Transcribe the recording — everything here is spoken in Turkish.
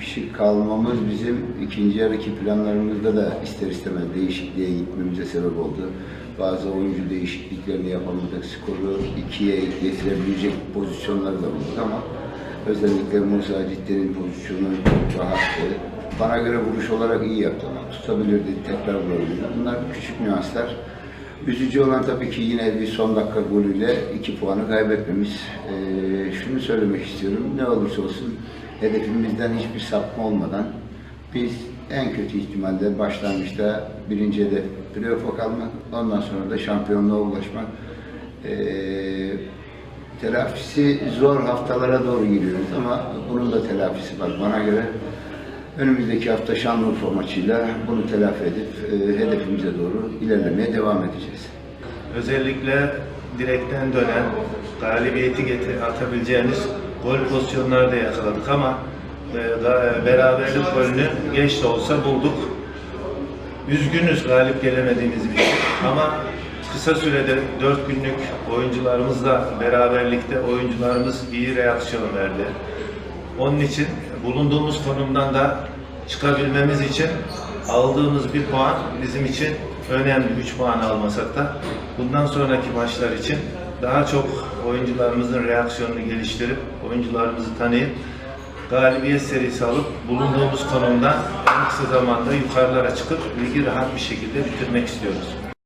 kişi kalmamız bizim ikinci yarıki planlarımızda da ister istemez değişikliğe gitmemize sebep oldu. Bazı oyuncu değişikliklerini yapamadık. Skoru ikiye getirebilecek pozisyonları da bulduk ama özellikle Musa Ciddi'nin pozisyonu çok rahattı. Bana göre vuruş olarak iyi yaptı ama tutabilirdi, tekrar vurabilirdi. Bunlar küçük nüanslar. Üzücü olan tabii ki yine bir son dakika golüyle iki puanı kaybetmemiz. Ee, şunu söylemek istiyorum, ne olursa olsun hedefimizden hiçbir sapma olmadan biz en kötü ihtimalle başlangıçta birinci hedef playoff'a kalmak, ondan sonra da şampiyonluğa ulaşmak. Ee, telafisi zor haftalara doğru giriyoruz ama bunun da telafisi var bana göre. Önümüzdeki hafta Şanlıurfa maçıyla bunu telafi edip e, hedefimize doğru ilerlemeye devam edeceğiz. Özellikle direkten dönen, galibiyeti getir, atabileceğimiz gol pozisyonları da yakaladık ama e, ga- beraberlik golünü geç de olsa bulduk. Üzgünüz galip gelemediğimiz için ama kısa sürede 4 günlük oyuncularımızla beraberlikte oyuncularımız iyi reaksiyon verdi. Onun için bulunduğumuz konumdan da çıkabilmemiz için aldığımız bir puan bizim için önemli. 3 puan almasak da bundan sonraki maçlar için daha çok oyuncularımızın reaksiyonunu geliştirip oyuncularımızı tanıyıp galibiyet serisi alıp bulunduğumuz konumdan en kısa zamanda yukarılara çıkıp ligi rahat bir şekilde bitirmek istiyoruz.